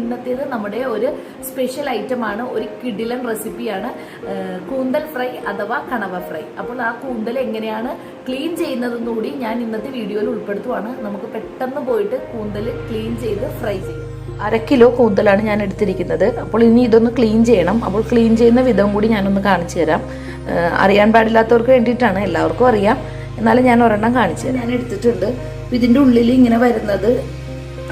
ഇന്നത്തേത് നമ്മുടെ ഒരു സ്പെഷ്യൽ ഐറ്റമാണ് ഒരു കിഡിലൻ റെസിപ്പിയാണ് കൂന്തൽ ഫ്രൈ അഥവാ കണവ ഫ്രൈ. അപ്പോൾ ആ കൂന്തൽ എങ്ങനെയാണ് ക്ലീൻ ചെയ്യുന്നതെന്ന് കൂടി ഞാൻ ഇന്നത്തെ വീഡിയോയിൽ ഉൾപ്പെടുത്തുവാണ്. നമുക്ക് പെട്ടെന്ന് പോയിട്ട് കൂന്തൽ ക്ലീൻ ചെയ്ത് ഫ്രൈ ചെയ്യും. അര കിലോ കൂന്തലാണ് ഞാൻ എടുത്തിരിക്കുന്നത്. അപ്പോൾ ഇനി ഇതൊന്ന് ക്ലീൻ ചെയ്യണം. അപ്പോൾ ക്ലീൻ ചെയ്യുന്ന വിധം കൂടി ഞാനൊന്ന് കാണിച്ചു തരാം. അറിയാൻ പാടില്ലാത്തവർക്ക് വേണ്ടിയിട്ടാണ്. എല്ലാവർക്കും അറിയാം. എന്നാലും ഞാൻ ഒരെണ്ണം കാണിച്ചു ഞാൻ എടുത്തിട്ടുണ്ട്. ഇതിന്റെ ഉള്ളിൽ ഇങ്ങനെ വരുന്നത്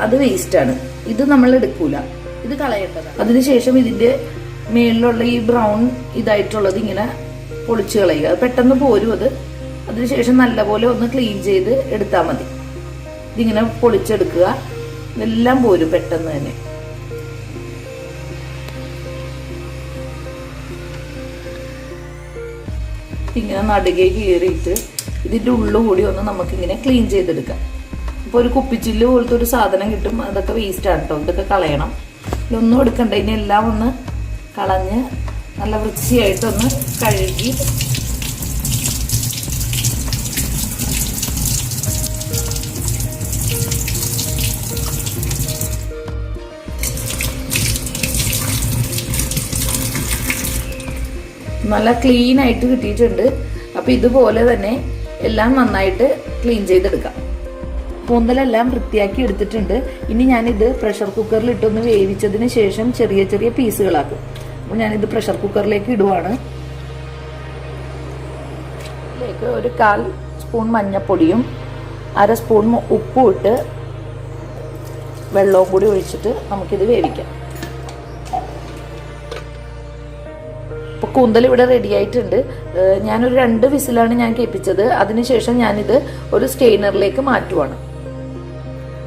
അത് വേസ്റ്റാണ് ഇത് നമ്മൾ എടുക്കൂല. ഇത് കളയേണ്ടതാണ്. അതിനുശേഷം ഇതിന്റെ മേളിലുള്ള ഈ ബ്രൗൺ ഇതായിട്ടുള്ളത് ഇങ്ങനെ പൊളിച്ച് കളയുക. അത് പെട്ടെന്ന് പോരും അത്. അതിനുശേഷം നല്ലപോലെ ഒന്ന് ക്ലീൻ ചെയ്ത് എടുത്താൽ മതി. ഇതിങ്ങനെ പൊളിച്ചെടുക്കുക. ഇതെല്ലാം പോരും പെട്ടെന്ന് തന്നെ. ഇങ്ങനെ നടുകെ കീറിയിട്ട് ഇതിന്റെ ഉള്ളു കൂടി ഒന്ന് നമുക്കിങ്ങനെ ക്ലീൻ ചെയ്തെടുക്കാം. ഇപ്പോൾ ഒരു കുപ്പിച്ചില്ല് പോലത്തെ ഒരു സാധനം കിട്ടും. അതൊക്കെ ആണ് കേട്ടോ ഇതൊക്കെ കളയണം. ഇതൊന്നും എടുക്കണ്ട. ഇനി എല്ലാം ഒന്ന് കളഞ്ഞ് നല്ല വൃത്തിയായിട്ടൊന്ന് കഴുകി. നല്ല ക്ലീൻ ആയിട്ട് കിട്ടിയിട്ടുണ്ട്. അപ്പോൾ ഇതുപോലെ തന്നെ എല്ലാം നന്നായിട്ട് ക്ലീൻ ചെയ്തെടുക്കാം. കൂന്തലെല്ലാം വൃത്തിയാക്കി എടുത്തിട്ടുണ്ട്. ഇനി ഞാനിത് പ്രഷർ കുക്കറിൽ ഇട്ടൊന്ന് വേവിച്ചതിന് ശേഷം ചെറിയ ചെറിയ പീസുകളാക്കും അപ്പോൾ ഞാനിത് പ്രഷർ കുക്കറിലേക്ക് ഇടുവാണ്. ഇതിലേക്ക് ഒരു കാൽ സ്പൂൺ മഞ്ഞൾപ്പൊടിയും അര സ്പൂൺ ഉപ്പും ഇട്ട് വെള്ളവും കൂടി ഒഴിച്ചിട്ട് നമുക്കിത് വേവിക്കാം. ഇപ്പോൾ കൂന്തൽ ഇവിടെ റെഡി ആയിട്ടുണ്ട്. ഞാനൊരു രണ്ട് വിസിലാണ് ഞാൻ കേൾപ്പിച്ചത്. അതിനുശേഷം ഞാനിത് ഒരു സ്റ്റെയിനറിലേക്ക് മാറ്റുവാണ്.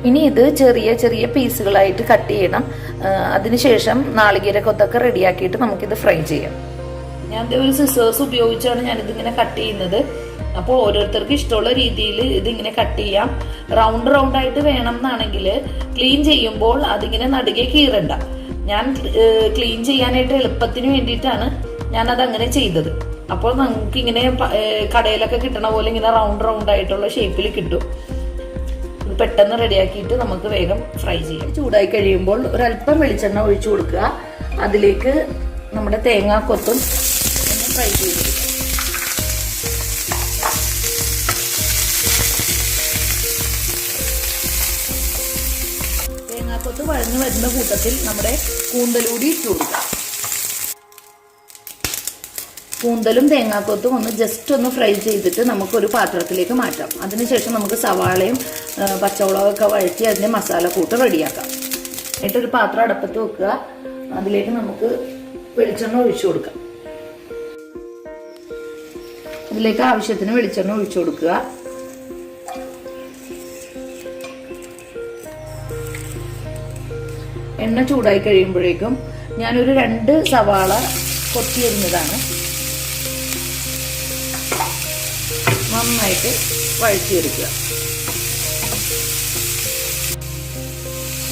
ഇനി ഇത് ചെറിയ ചെറിയ പീസുകളായിട്ട് കട്ട് ചെയ്യണം. അതിനുശേഷം നാളികേര കൊത്തൊക്കെ റെഡിയാക്കിയിട്ട് നമുക്കിത് ഫ്രൈ ചെയ്യാം. ഞാൻ ഒരു സിസേഴ്സ് ഉപയോഗിച്ചാണ് ഞാനിതിങ്ങനെ കട്ട് ചെയ്യുന്നത്. അപ്പോൾ ഓരോരുത്തർക്ക് ഇഷ്ടമുള്ള രീതിയിൽ ഇതിങ്ങനെ കട്ട് ചെയ്യാം. റൗണ്ട് റൗണ്ട് ആയിട്ട് വേണം എന്നാണെങ്കിൽ ക്ലീൻ ചെയ്യുമ്പോൾ അതിങ്ങനെ നടുകെ കീറണ്ട. ഞാൻ ക്ലീൻ ചെയ്യാനായിട്ട് എളുപ്പത്തിന് വേണ്ടിയിട്ടാണ് ഞാനത് അങ്ങനെ ചെയ്തത്. അപ്പോൾ നമുക്ക് ഇങ്ങനെ കടയിലൊക്കെ കിട്ടണ പോലെ ഇങ്ങനെ റൗണ്ട് റൗണ്ട് ആയിട്ടുള്ള ഷേപ്പിൽ കിട്ടും. പെട്ടെന്ന് റെഡിയാക്കിയിട്ട് നമുക്ക് വേഗം ഫ്രൈ ചെയ്യാം. ചൂടായി കഴിയുമ്പോൾ ഒരല്പം വെളിച്ചെണ്ണ ഒഴിച്ചു കൊടുക്കുക. അതിലേക്ക് നമ്മുടെ തേങ്ങാക്കൊത്തും ഒന്ന് ഫ്രൈ ചെയ്ത് തേങ്ങാക്കൊത്ത് വഴഞ്ഞു വരുന്ന കൂട്ടത്തിൽ നമ്മുടെ കൂന്തലൂടി ഇട്ട് കൊടുക്കാം. കൂന്തലും തേങ്ങാക്കൊത്തും ഒന്ന് ജസ്റ്റ് ഒന്ന് ഫ്രൈ ചെയ്തിട്ട് നമുക്കൊരു പാത്രത്തിലേക്ക് മാറ്റാം. അതിനുശേഷം നമുക്ക് സവാളയും പച്ചമുളകൊക്കെ വഴറ്റി അതിന്റെ മസാല കൂട്ട് റെഡിയാക്കാം. എന്നിട്ടൊരു പാത്രം അടുപ്പത്ത് വെക്കുക. അതിലേക്ക് നമുക്ക് വെളിച്ചെണ്ണ ഒഴിച്ചു കൊടുക്കാം. അതിലേക്ക് ആവശ്യത്തിന് വെളിച്ചെണ്ണ ഒഴിച്ചു കൊടുക്കുക. എണ്ണ ചൂടായി കഴിയുമ്പോഴേക്കും ഞാനൊരു രണ്ട് സവാള കൊത്തിയരിഞ്ഞതാണ്. നന്നായിട്ട് വഴറ്റിയെടുക്കുക.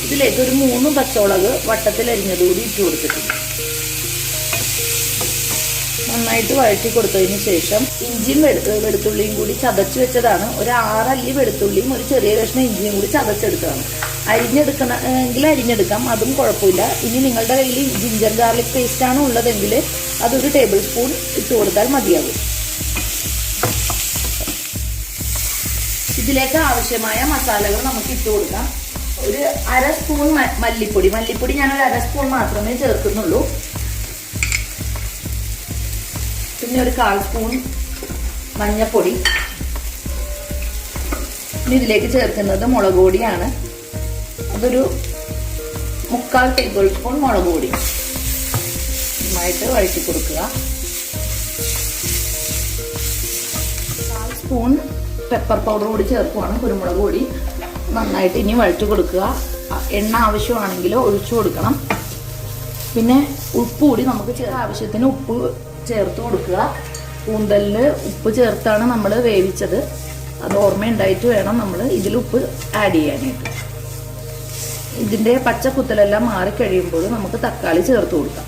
ഇതിലേക്ക് ഒരു മൂന്ന് പച്ചമുളക് വട്ടത്തിൽ കൂടി ഇട്ട് കൊടുത്തിട്ടുണ്ട്. നന്നായിട്ട് വഴറ്റി കൊടുത്തതിന് ശേഷം ഇഞ്ചിയും വെളുത്തുള്ളിയും കൂടി ചതച്ച് വെച്ചതാണ്. ഒരു ആറല്ലി വെളുത്തുള്ളിയും ഒരു ചെറിയ കഷ്ണം ഇഞ്ചിയും കൂടി ചതച്ചെടുത്തതാണ്. അരിഞ്ഞെടുക്കണ എങ്കിൽ അരിഞ്ഞെടുക്കാം അതും കുഴപ്പമില്ല. ഇനി നിങ്ങളുടെ കയ്യിൽ ജിഞ്ചർ ഗാർലിക് പേസ്റ്റ് ഉള്ളതെങ്കിൽ അതൊരു ടേബിൾ സ്പൂൺ ഇട്ട് കൊടുത്താൽ മതിയാകും. ഇതിലേക്ക് ആവശ്യമായ മസാലകൾ നമുക്ക് ഇട്ട് കൊടുക്കാം. ഒരു അര സ്പൂൺ മല്ലിപ്പൊടി. മല്ലിപ്പൊടി ഞാൻ ഒരു അര സ്പൂൺ മാത്രമേ ചേർക്കുന്നുള്ളൂ. പിന്നെ ഒരു കാൽ സ്പൂൺ മഞ്ഞപ്പൊടി. ഇതിലേക്ക് ചേർക്കുന്നത് മുളക് പൊടിയാണ്. അതൊരു മുക്കാൽ ടേബിൾ സ്പൂൺ മുളക് പൊടി. നന്നായിട്ട് വഴറ്റി കൊടുക്കുക. കാൽ സ്പൂൺ പെപ്പർ പൗഡർ കൂടി ചേർക്കുവാണ് കുരുമുളക് പൊടി. നന്നായിട്ട് ഇനി വഴറ്റി കൊടുക്കുക. എണ്ണ ആവശ്യമാണെങ്കിൽ ഒഴിച്ചു കൊടുക്കണം. പിന്നെ ഉപ്പ് കൂടി നമുക്ക് ചെറിയ ആവശ്യത്തിന് ഉപ്പ് ചേർത്ത് കൊടുക്കുക. കൂന്തലിന് ഉപ്പ് ചേർത്താണ് നമ്മൾ വേവിച്ചത്. അത് ഓർമ്മയുണ്ടായിട്ട് വേണം നമ്മൾ ഇതിൽ ഉപ്പ് ആഡ് ചെയ്യാനായിട്ട്. ഇതിന്റെ പച്ച കുത്തലെല്ലാം മാറിക്കഴിയുമ്പോൾ നമുക്ക് തക്കാളി ചേർത്ത് കൊടുക്കാം.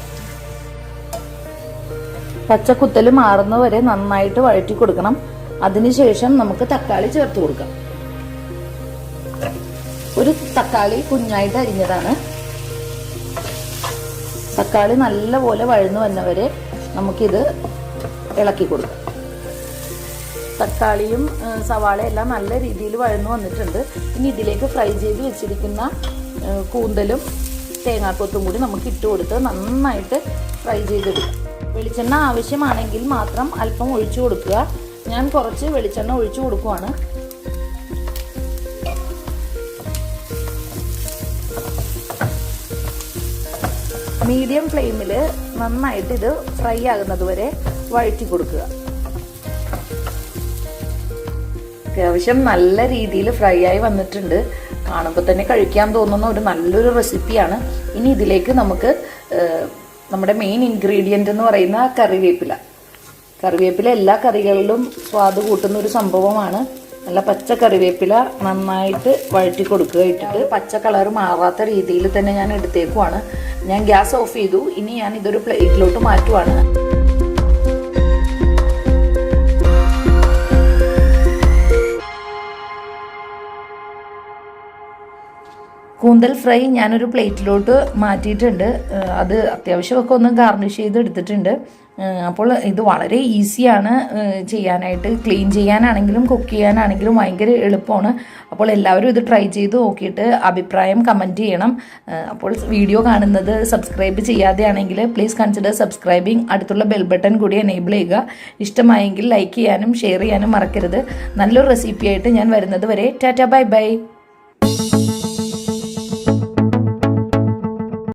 പച്ച പച്ചക്കുത്തൽ മാറുന്നവരെ നന്നായിട്ട് വഴറ്റി കൊടുക്കണം. അതിനുശേഷം നമുക്ക് തക്കാളി ചേർത്ത് കൊടുക്കാം. ഒരു തക്കാളി കുഞ്ഞായിട്ട് അരിഞ്ഞതാണ്. തക്കാളി നല്ലപോലെ വഴന്നു വന്നവരെ നമുക്കിത് ഇളക്കി കൊടുക്കാം. തക്കാളിയും സവാളയും എല്ലാം നല്ല രീതിയിൽ വഴന്നു വന്നിട്ടുണ്ട്. ഇനി ഇതിലേക്ക് ഫ്രൈ ചെയ്ത് വെച്ചിരിക്കുന്ന കൂന്തലും തേങ്ങാക്കൊത്തും കൂടി നമുക്ക് ഇട്ട് കൊടുത്ത് നന്നായിട്ട് ഫ്രൈ ചെയ്തെടുക്കാം. വെളിച്ചെണ്ണ ആവശ്യമാണെങ്കിൽ മാത്രം അല്പം ഒഴിച്ചു കൊടുക്കുക. ഞാൻ കുറച്ച് വെളിച്ചെണ്ണ ഒഴിച്ചു കൊടുക്കുവാണ്. മീഡിയം ഫ്ലെയിമിൽ നന്നായിട്ട് ഇത് ഫ്രൈ ആകുന്നത് വരെ വഴറ്റി കൊടുക്കുക. അത്യാവശ്യം നല്ല രീതിയിൽ ഫ്രൈ ആയി വന്നിട്ടുണ്ട്. കാണുമ്പോൾ തന്നെ കഴിക്കാൻ തോന്നുന്ന ഒരു നല്ലൊരു റെസിപ്പിയാണ്. ഇനി ഇതിലേക്ക് നമുക്ക് നമ്മുടെ മെയിൻ ഇൻഗ്രീഡിയന്റ് എന്ന് പറയുന്ന കറിവേപ്പില. കറിവേപ്പില എല്ലാ കറികളിലും സ്വാദ് കൂട്ടുന്ന ഒരു സംഭവമാണ്. നല്ല പച്ച കറിവേപ്പില നന്നായിട്ട് വഴറ്റി കൊടുക്കുക ഇട്ടിട്ട് പച്ച കളർ മാറാത്ത രീതിയിൽ തന്നെ ഞാൻ എടുത്തേക്കുവാണ്. ഞാൻ ഗ്യാസ് ഓഫ് ചെയ്തു. ഇനി ഞാൻ ഇതൊരു പ്ലേറ്റിലോട്ട് മാറ്റുവാണ്. കൂന്തൽ ഫ്രൈ ഞാനൊരു പ്ലേറ്റിലോട്ട് മാറ്റിയിട്ടുണ്ട്. അത് അത്യാവശ്യമൊക്കെ ഒന്ന് ഗാർണിഷ് ചെയ്ത് എടുത്തിട്ടുണ്ട് അപ്പോൾ ഇത് വളരെ ഈസിയാണ് ചെയ്യാനായിട്ട്. ക്ലീൻ ചെയ്യാനാണെങ്കിലും കുക്ക് ചെയ്യാനാണെങ്കിലും ഭയങ്കര എളുപ്പമാണ്. അപ്പോൾ എല്ലാവരും ഇത് ട്രൈ ചെയ്ത് നോക്കിയിട്ട് അഭിപ്രായം കമന്റ് ചെയ്യണം. അപ്പോൾ വീഡിയോ കാണുന്നത് സബ്സ്ക്രൈബ് ചെയ്യാതെയാണെങ്കിൽ പ്ലീസ് കൺസിഡർ സബ്സ്ക്രൈബിങ്. അടുത്തുള്ള ബെൽ ബട്ടൺ കൂടി എനേബിൾ ചെയ്യുക. ഇഷ്ടമായെങ്കിൽ ലൈക്ക് ചെയ്യാനും ഷെയർ ചെയ്യാനും മറക്കരുത്. നല്ലൊരു റെസിപ്പിയായിട്ട് ഞാൻ വരുന്നത് വരെ ടാറ്റ ബൈ ബൈ.